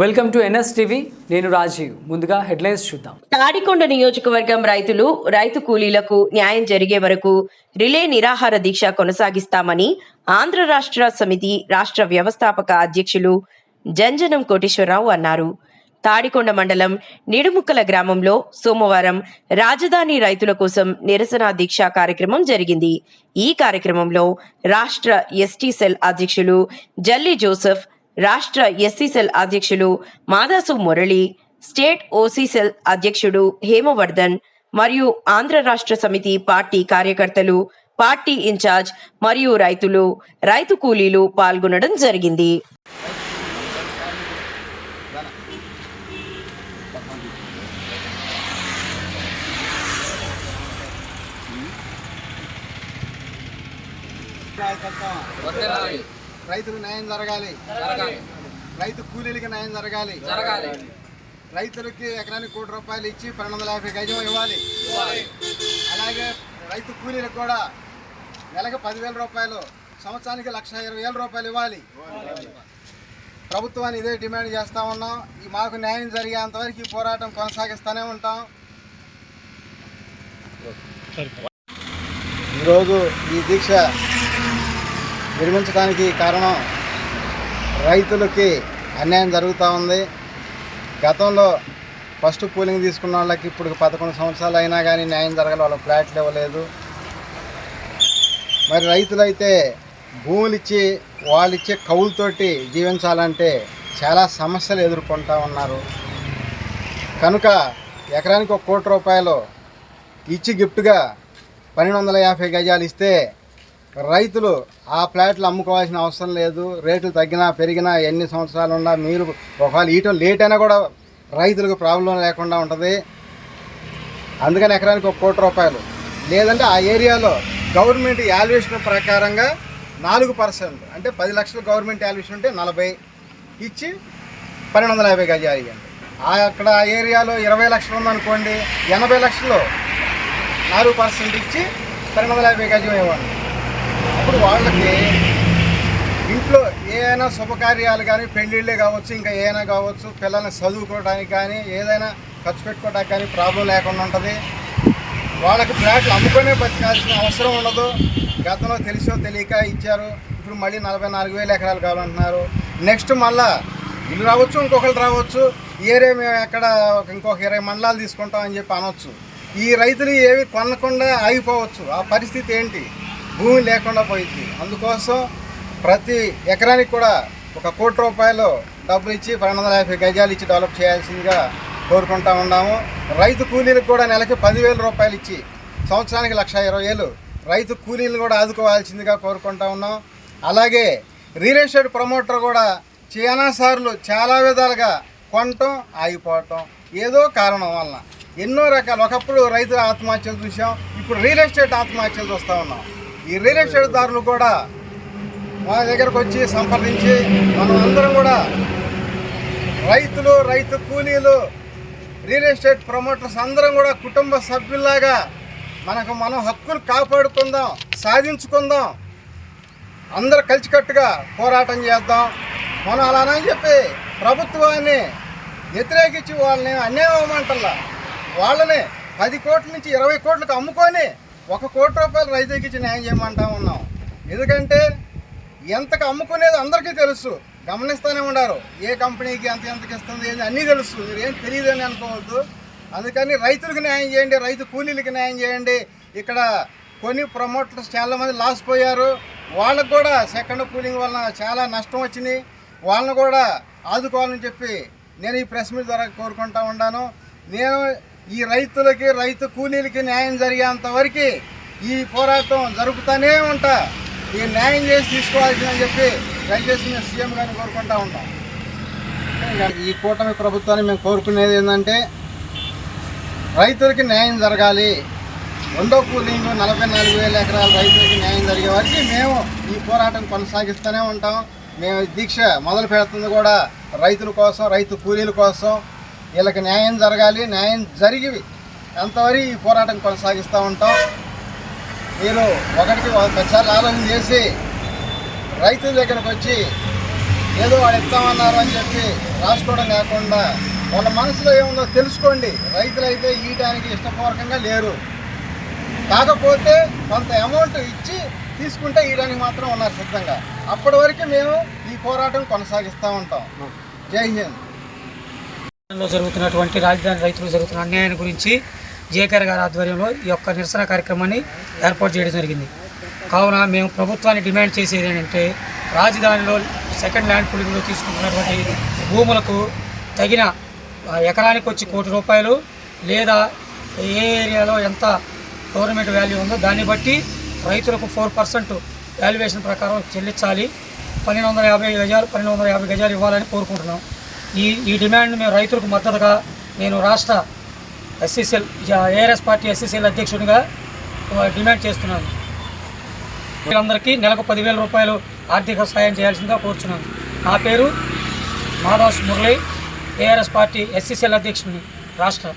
Welcome to NS TV నేను రాజీవ్. ముందుగా headlines చూద్దాం. తాడికొండ నియోజకవర్గం రైతులు రైతు కూలీలకు న్యాయం జరిగే వరకు రిలే నిరాహార దీక్ష కొనసాగిస్తామని ఆంధ్ర రాష్ట్ర సమితి రాష్ట్ర వ్యవస్థాపక అధ్యక్షులు జంజనం కోటేశ్వరరావు అన్నారు. తాడికొండ మండలం నిడుముక్కల గ్రామంలో సోమవారం రాజధాని రైతుల కోసం నిరసన దీక్ష కార్యక్రమం జరిగింది. ఈ కార్యక్రమంలో రాష్ట్ర ఎస్టీ సెల్ అధ్యక్షులు జల్లి జోసెఫ్ రాష్ట్ర ఎస్సీ సెల్ అధ్యక్షులు Madasu Murali state OC cell అధ్యక్షుడు హేమవర్ధన్ మరియు ఆంధ్ర రాష్ట్ర సమితి పార్టీ కార్యకర్తలు పార్టీ ఇన్ఛార్జ్ మరియు రైతులు రైతు కూలీలు పాల్గొనడం జరిగింది వర్ధిల్లాలి. రైతులకు న్యాయం జరగాలి. జరగాలి. రైతు కూలీలకి న్యాయం జరగాలి. జరగాలి. రైతులకి ఎకరానికి కోటి రూపాయలు ఇచ్చి పన్నెండు వందల యాభై గజం ఇవ్వాలి. ఇవ్వాలి. అలాగే రైతు కూలీలకు కూడా నెలకు పదివేల రూపాయలు సంవత్సరానికి లక్ష ఇరవై వేల రూపాయలు ఇవ్వాలి. ప్రభుత్వాన్ని ఇదే డిమాండ్ చేస్తూ ఉన్నాం. ఈ మాకు న్యాయం జరిగేంత వరకు ఈ పోరాటం కొనసాగిస్తూనే ఉంటాం. ఈరోజు ఈ దీక్ష నిర్మించడానికి కారణం రైతులకి అన్యాయం జరుగుతూ ఉంది. గతంలో ఫస్ట్ కూలింగ్ తీసుకున్న వాళ్ళకి ఇప్పుడు పదకొండు సంవత్సరాలు అయినా కానీ న్యాయం జరగాలి వాళ్ళకి ఫ్లాట్లు ఇవ్వలేదు. మరి రైతులైతే భూములు ఇచ్చి వాళ్ళు ఇచ్చే కవులతోటి జీవించాలంటే చాలా సమస్యలు ఎదుర్కొంటూ ఉన్నారు. కనుక ఎకరానికి ఒక కోటి రూపాయలు ఇచ్చి గిఫ్ట్గా పన్నెండు వందల యాభై గజాలు ఇస్తే రైతులు ఆ ప్లాట్లు అమ్ముకోవాల్సిన అవసరం లేదు. రేట్లు తగ్గినా పెరిగినా ఎన్ని సంవత్సరాలు ఉన్నా మీరు ఒకవేళ ఈయటం లేట్ అయినా కూడా రైతులకు ప్రాబ్లం లేకుండా ఉంటుంది. అందుకని ఎకరానికి ఒక కోటి రూపాయలు. లేదంటే ఆ ఏరియాలో గవర్నమెంట్ యాల్యుయేషన్ ప్రకారంగా నాలుగు పర్సెంట్ అంటే పది లక్షలు గవర్నమెంట్ యాల్యుయేషన్ ఉంటే నలభై ఇచ్చి పన్నెండు వందల యాభై గజాలు ఇవ్వండి. ఆ అక్కడ ఆ ఏరియాలో ఇరవై లక్షలు ఉందనుకోండి ఎనభై లక్షలు నాలుగు పర్సెంట్ ఇచ్చి పన్నెండు వందల యాభై గజం ఇవ్వండి. అప్పుడు వాళ్ళకి ఇంట్లో ఏదైనా శుభకార్యాలు కానీ పెళ్ళిళ్ళే కావచ్చు ఇంకా ఏదైనా కావచ్చు పిల్లల్ని చదువుకోవడానికి కానీ ఏదైనా ఖర్చు పెట్టుకోవడానికి కానీ ప్రాబ్లం లేకుండా ఉంటుంది. వాళ్ళకి ఫ్లాట్లు అమ్ముకునే బతకాల్సిన అవసరం ఉండదు. గతంలో తెలిసో తెలియక ఇచ్చారు. ఇప్పుడు మళ్ళీ నలభై నాలుగు వేల ఎకరాలు కావాలంటున్నారు. నెక్స్ట్ మళ్ళా ఇల్లు రావచ్చు ఇంకొకరు రావచ్చు. ఏరే మేము ఎక్కడ ఇంకొక ఇరవై మండలాలు తీసుకుంటామని చెప్పి అనొచ్చు. ఈ రైతులు ఏవి కొనకుండా ఆగిపోవచ్చు. ఆ పరిస్థితి ఏంటి? భూమి లేకుండా పోయింది. అందుకోసం ప్రతి ఎకరానికి కూడా ఒక కోటి రూపాయలు డబ్బులు ఇచ్చి పన్నెండు వందల యాభై గజాలు ఇచ్చి డెవలప్ చేయాల్సిందిగా కోరుకుంటా ఉన్నాము. రైతు కూలీలకు కూడా నెలకి పదివేల రూపాయలు ఇచ్చి సంవత్సరానికి లక్ష ఇరవై వేలు రైతు కూలీలు కూడా ఆదుకోవాల్సిందిగా కోరుకుంటా ఉన్నాం. అలాగే రియల్ ఎస్టేట్ ప్రమోటర్ కూడా చాలా సార్లు చాలా విధాలుగా కొనటం ఆగిపోవటం ఏదో కారణం వలన ఎన్నో రకాలు. ఒకప్పుడు రైతు ఆత్మహత్యలు చూసాం ఇప్పుడు రియల్ ఎస్టేట్ ఆత్మహత్యలు చూస్తూ ఉన్నాం. ఈ రియల్ ఎస్టేట్ దారులు కూడా మా దగ్గరకు వచ్చి సంప్రదించి మనం అందరం కూడా రైతులు రైతు కూలీలు రియల్ ఎస్టేట్ ప్రమోటర్స్ అందరం కూడా కుటుంబ సభ్యుల్లాగా మనకు మనం హక్కులు కాపాడుకుందాం సాధించుకుందాం అందరు కలిసికట్టుగా పోరాటం చేద్దాం మనం అలానని చెప్పి ప్రభుత్వాన్ని వ్యతిరేకించి వాళ్ళని అన్యాయం అవ్వమంటల్లా. వాళ్ళని పది కోట్ల నుంచి ఇరవై కోట్లకు అమ్ముకొని ఒక కోటి రూపాయలు రైతుకి ఇచ్చి న్యాయం చేయమంటా ఉన్నాం. ఎందుకంటే ఎంతకు అమ్ముకునేది అందరికీ తెలుసు. గమనిస్తూనే ఉన్నారు ఏ కంపెనీకి ఎంత ఎంతకి ఇస్తుంది ఏంది అన్నీ తెలుసు. మీరు ఏం తెలియదని అనుకోవద్దు. అందుకని రైతులకు న్యాయం చేయండి రైతు కూలీలకు న్యాయం చేయండి. ఇక్కడ కొన్ని ప్రమోటర్స్ చాలా మంది లాస్ పోయారు. వాళ్ళకు కూడా సెకండ్ కూలింగ్ వలన చాలా నష్టం వచ్చింది. వాళ్ళని కూడా ఆదుకోవాలని చెప్పి నేను ఈ ప్రెస్ మీట్ ద్వారా కోరుకుంటా ఉన్నాను. నేను ఈ రైతులకి రైతు కూలీలకి న్యాయం జరిగేంత వరకు ఈ పోరాటం జరుపుతూనే ఉంటా. ఈ న్యాయం చేసి తీసుకోవాల్సిందని చెప్పి దయచేసి మేము సీఎం గారిని కోరుకుంటా ఉంటాం. ఈ కూటమి ప్రభుత్వాన్ని మేము కోరుకునేది ఏంటంటే రైతులకి న్యాయం జరగాలి. రెండో కూలింగ్ నలభై నాలుగు వేల ఎకరాల రైతులకి న్యాయం జరిగే వరకు మేము ఈ పోరాటం కొనసాగిస్తూనే ఉంటాం. మేము దీక్ష మొదలు పెడుతుంది కూడా రైతుల కోసం రైతు కూలీల కోసం. వీళ్ళకి న్యాయం జరగాలి న్యాయం జరిగి ఎంతవరకు ఈ పోరాటం కొనసాగిస్తూ ఉంటాం? మీరు ఒకటికి పదిసార్లు ఆలోచన చేసి రైతుల దగ్గరకు వచ్చి ఏదో వాళ్ళు ఇస్తామన్నారు అని చెప్పి రాసుకోవడం కాకుండా వాళ్ళ మనసులో ఏముందో తెలుసుకోండి. రైతులైతే ఇయటానికి ఇష్టపూర్వకంగా లేరు. కాకపోతే కొంత అమౌంట్ ఇచ్చి తీసుకుంటే ఈయడానికి మాత్రం ఉన్నారు సిద్ధంగా. అప్పటి వరకు మేము ఈ పోరాటం కొనసాగిస్తూ ఉంటాం. జై హింద్. లో జరుగుతున్నటువంటి రాజధాని రైతులు జరుగుతున్న అన్యాయం గురించి జేకేఆర్ గారి ఆధ్వర్యంలో ఈ యొక్క నిరసన కార్యక్రమాన్ని ఏర్పాటు చేయడం జరిగింది. కావున మేము ప్రభుత్వాన్ని డిమాండ్ చేసేది ఏంటంటే రాజధానిలో సెకండ్ ల్యాండ్ పులింగ్లో తీసుకుంటున్నటువంటి భూములకు తగిన ఎకరానికి వచ్చి కోటి రూపాయలు లేదా ఏ ఏరియాలో ఎంత గవర్నమెంట్ వాల్యూ ఉందో దాన్ని బట్టి రైతులకు ఫోర్ పర్సెంట్ వాల్యుయేషన్ ప్రకారం చెల్లించాలి. పన్నెండు వందల యాభై గజాలు పన్నెండు వందల యాభై గజాలు ఇవ్వాలని కోరుకుంటున్నాం. ఈ ఈ డిమాండ్ మేము రైతులకు మద్దతుగా నేను రాష్ట్ర ఎస్సీసీఎల్ ఏఆర్ఎస్ పార్టీ ఎస్సీసీఎల్ అధ్యక్షుడిగా డిమాండ్ చేస్తున్నాను. వీళ్ళందరికీ నెలకు పదివేల రూపాయలు ఆర్థిక సహాయం చేయాల్సిందిగా కోరుచున్నాను. నా పేరు మాధవస్ మురళి ఏఆర్ఎస్ పార్టీ ఎస్సీసీఎల్ అధ్యక్షుడిని రాష్ట్ర